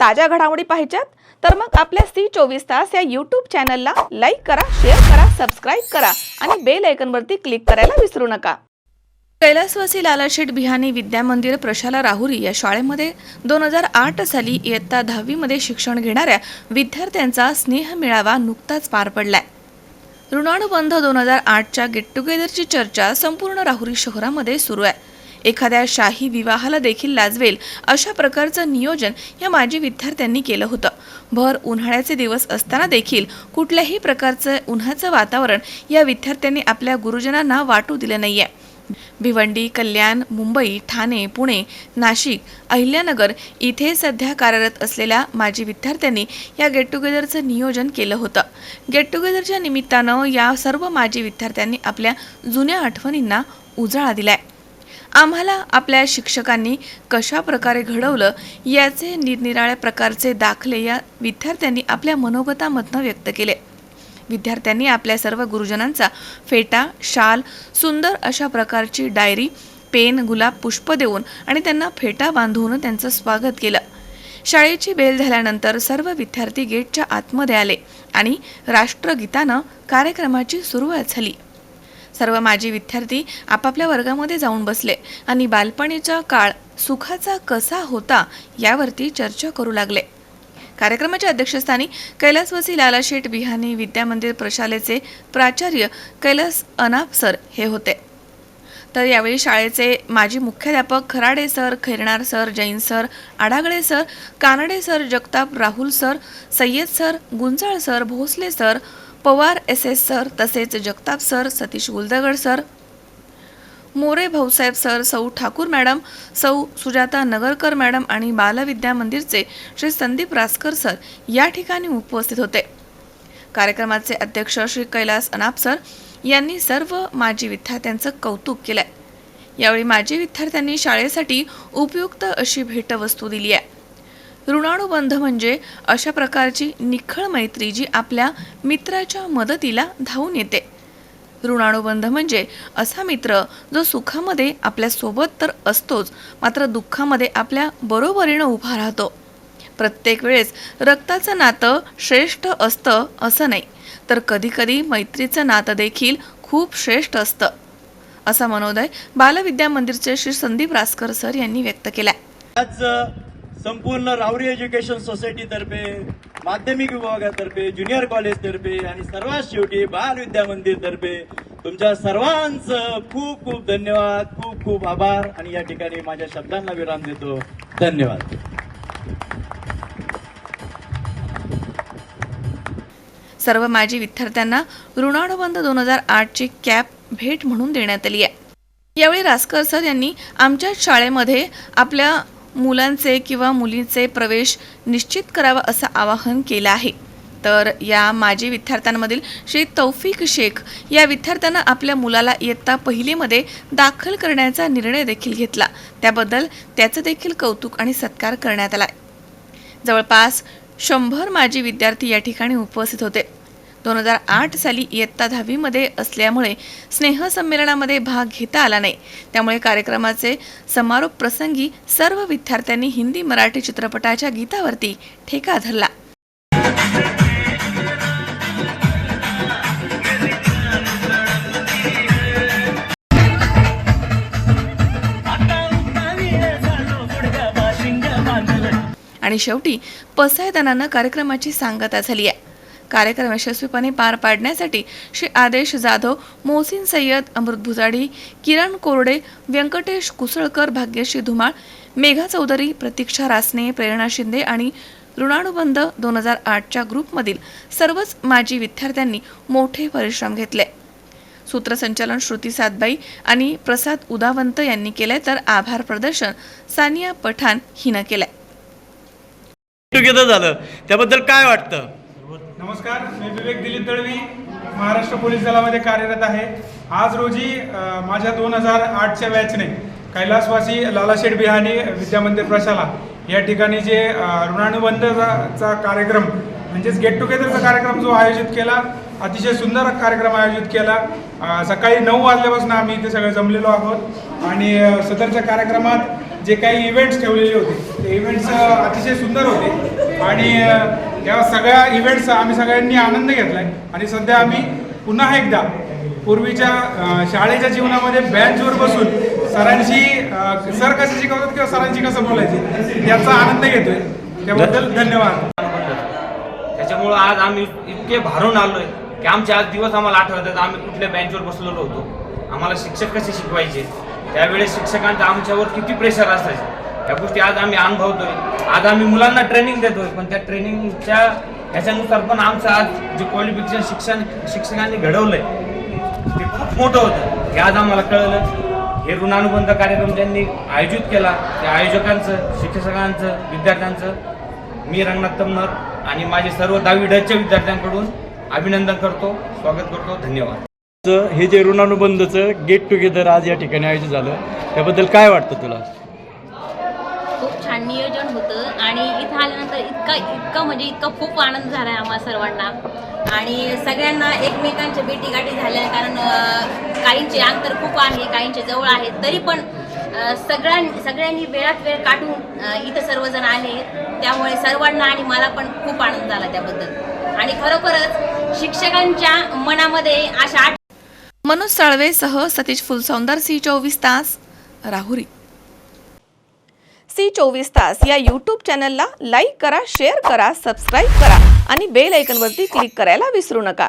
ताज्या घडामोडी पाहिजेत तर मग आपल्या सी चोवीस तास या यूट्यूब चॅनलला लाईक करा शेअर करा सबस्क्राईब करा आणि बेल आयकनवरती क्लिक करायला विसरू नका. कैलासवासी लालाशेठ बिहानी विद्या मंदिर प्रशाला राहुरी या शाळेमध्ये दोन हजार आठ साली इयत्ता दहावीमध्ये शिक्षण घेणाऱ्या विद्यार्थ्यांचा स्नेह मेळावा नुकताच पार पडलाय. ऋणानुबंध दोन हजार आठच्या गेट टुगेदरची चर्चा संपूर्ण राहुरी शहरामध्ये सुरू आहे. एखाद्या शाही विवाहाला देखील लाजवेल अशा प्रकारचं नियोजन या माजी विद्यार्थ्यांनी केलं होतं. भर उन्हाळ्याचे दिवस असताना देखील कुठल्याही प्रकारचं उन्हाचं वातावरण या विद्यार्थ्यांनी आपल्या गुरुजनांना वाटू दिलं नाहीये. भिवंडी कल्याण मुंबई ठाणे पुणे नाशिक अहिल्यानगर इथे सध्या कार्यरत असलेल्या माजी विद्यार्थ्यांनी या गेट टुगेदरचं नियोजन केलं होतं. गेट टुगेदरच्या निमित्तानं या सर्व माजी विद्यार्थ्यांनी आपल्या जुन्या आठवणींना उजाळा दिलाय. आम्हाला आपल्या शिक्षकांनी कशा प्रकारे घडवलं याचे निरनिराळ्या प्रकारचे दाखले या विद्यार्थ्यांनी आपल्या मनोगतामधनं व्यक्त केले. विद्यार्थ्यांनी आपल्या सर्व गुरुजनांचा फेटा शाल सुंदर अशा प्रकारची डायरी पेन गुलाब पुष्प देऊन आणि त्यांना फेटा बांधून त्यांचं स्वागत केलं. शाळेची बेल झाल्यानंतर सर्व विद्यार्थी गेटच्या आतमध्ये आले आणि राष्ट्रगीतानं कार्यक्रमाची सुरुवात झाली. सर्व माजी विद्यार्थी आपापल्या वर्गामध्ये जाऊन बसले आणि बालपणीचा काळ सुखाचा कसा होता यावरती चर्चा करू लागले. कार्यक्रमाच्या अध्यक्षस्थानी कैलासवासी लालाशेठ बिहानी विद्यामंदिर प्रशालेचे प्राचार्य कैलास अनाप सर हे होते. तर यावेळी शाळेचे माजी मुख्याध्यापक Kharade sir Khairnar sir Jain sir Adagale sir Kanade sir Jagtap Rahul sir Sayyad sir Gunjal sir Bhosale sir Pawar S S sir तसेच Jagtap sir Satish Guldagad sir More Bhausaheb sir सौ Thakur madam सौ Sujata Nagarkar madam आणि बालविद्या मंदिरचे Shri Sandeep Raskar sir या ठिकाणी उपस्थित होते. कार्यक्रमाचे अध्यक्ष श्री कैलास अनाप सर यांनी सर्व माजी विद्यार्थ्यांचं कौतुक केलंय. यावेळी माजी विद्यार्थ्यांनी शाळेसाठी उपयुक्त अशी भेटवस्तू दिली आहे. ऋणानुबंध म्हणजे अशा प्रकारची निखळ मैत्री जी आपल्या मित्राच्या मदतीला धावून येते. ऋणानुबंध म्हणजे असा मित्र जो सुखामध्ये आपल्यासोबत तर असतोच मात्र दुःखामध्ये आपल्या बरोबरीनं उभा राहतो. प्रत्येक वेळेस रक्ताचं नातं श्रेष्ठ असतं असं नाही तर कधीकधी मैत्रीचं नातं देखील खूप श्रेष्ठ असतं. असा मनोदय बालविद्या मंदिरचे श्री संदीप रासकर सर यांनी व्यक्त केला आज संपूर्ण रावरी एज्युकेशन सोसायटीतर्फे माध्यमिक विभागातर्फे ज्युनियर कॉलेजतर्फे आणि सर्वात शेवटी बाल विद्या मंदिरतर्फे तुमच्या सर्वांचं खूप खूप धन्यवाद खूप खूप आभार आणि या ठिकाणी माझ्या शब्दांना विराम देतो. धन्यवाद. सर्व माजी विद्यार्थ्यांना ऋणानुबंध दोन हजार आठची कॅप भेट म्हणून देण्यात आली आहे. यावेळी रासकर सर यांनी आमच्या शाळेमध्ये आपल्या मुलांचे किंवा मुलींचे प्रवेश निश्चित करावा असं आवाहन केलं आहे. तर या माजी विद्यार्थ्यांमधील श्री तौफिक शेख या विद्यार्थ्यांना आपल्या मुलाला इयत्ता पहिलीमध्ये दाखल करण्याचा निर्णय देखील घेतला. त्याबद्दल त्याचं देखील कौतुक आणि सत्कार करण्यात आला जवळपास शंभर माजी विद्यार्थी या ठिकाणी उपस्थित होते. दोन हजार आठ साली इयत्ता दहावीमध्ये असल्यामुळे स्नेहसंमेलनामध्ये भाग घेता आला नाही. त्यामुळे कार्यक्रमाचे समारोप प्रसंगी सर्व विद्यार्थ्यांनी हिंदी मराठी चित्रपटाच्या गीतावरती ठेका धरला. आणि शेवटी पसायदानानं कार्यक्रमाची सांगता झाली आहे कार्यक्रम यशस्वीपणे पार पाडण्यासाठी श्री आदेश जाधव मोहसिन सय्यद अमृत भुजाडी किरण कोरडे व्यंकटेश कुसळकर भाग्यश्री धुमाळ मेघा चौधरी प्रतीक्षा रासने प्रेरणा शिंदे आणि ऋणानुबंध दोन हजार आठच्या ग्रुपमधील सर्वच माजी विद्यार्थ्यांनी मोठे परिश्रम घेतले. सूत्रसंचालन श्रुती सातबाई आणि प्रसाद उदावंत यांनी केले तर आभार प्रदर्शन सानिया पठाण हिनं केलंय. टुगेदर झालं. त्याबद्दल काय वाटतं? नमस्कार मी विवेक दिलीप दळवी महाराष्ट्र पोलीस दलामध्ये कार्यरत आहे. आज रोजी माझ्या दोन हजार आठच्या बॅचने कैलासवासी लालाशेठ बिहानी विद्यामंदिर प्रशाला या ठिकाणी जे ऋणानुबंधचा कार्यक्रम म्हणजेच गेट टुगेदरचा कार्यक्रम जो आयोजित केला अतिशय सुंदर कार्यक्रम आयोजित केला. सकाळी नऊ वाजल्यापासून आम्ही इथे सगळे जमलेलो आहोत आणि सदरच्या कार्यक्रमात जे काही इव्हेंट्स ठेवलेले होते ते इव्हेंट्स अतिशय सुंदर होते. आणि या सगळ्या इव्हेंट्स आम्ही सगळ्यांनी आनंद घेतलाय. आणि सध्या आम्ही पुन्हा एकदा पूर्वीच्या शाळेच्या जीवनामध्ये बँचवर बसून सरांशी सर कसं शिकवतात किंवा सरांशी कसं बोलायचे याचा आनंद घेतोय. त्याबद्दल धन्यवाद. त्याच्यामुळं आज आम्ही इतके भारून आलोय की आमचे आज दिवस आम्हाला आठवतात. आम्ही कुठल्या बेंचवर बसलेलो होतो. आम्हाला शिक्षक कसे शिकवायचे? त्यावेळेस शिक्षकांचं आमच्यावर किती प्रेशर असायचं. या गोष्टी आज आम्ही अनुभवतोय. आज आम्ही मुलांना ट्रेनिंग देतोय पण त्या ट्रेनिंगच्या ह्याच्यानुसार पण आमचं आज जे क्वालिफिकेशन शिक्षण शिक्षकांनी घडवलंय ते खूप मोठं होतं. हे आज आम्हाला कळलं. हे ऋणानुबंध कार्यक्रम ज्यांनी आयोजित केला त्या आयोजकांचं शिक्षकांचं विद्यार्थ्यांचं मी रंगनाथ तमनर आणि माझे सर्व दहावी डच्या विद्यार्थ्यांकडून अभिनंदन करतो स्वागत करतो धन्यवाद. हे जे ऋणानुबंधचं गेट टुगेदर आज या ठिकाणी आयोजित झालं त्याबद्दल काय वाटतं तुला? छान नियोजन होतं आणि इथं आल्यानंतर इतका इतका म्हणजे इतका खूप आनंद झाला आहे आम्हाला सर्वांना. आणि सगळ्यांना एकमेकांच्या भेटीगाठी झाल्या कारण काहींचे अंतर खूप आहे काहींचे जवळ आहे तरी पण सगळ्यां सगळ्यांनी वेळात वेळ काढून इथं सर्वजण आले. त्यामुळे सर्वांना आणि मला पण खूप आनंद झाला त्याबद्दल. आणि खरोखरच शिक्षकांच्या मनामध्ये अशा आठ मनोज साळवेसह सतीश फुलसौंदर सी चोवीस तास राहुरी. सी चोवीस तास या यूट्यूब चॅनलला लाईक करा शेअर करा सबस्क्राईब करा आणि बेल ऐकनवरती क्लिक करायला विसरू नका.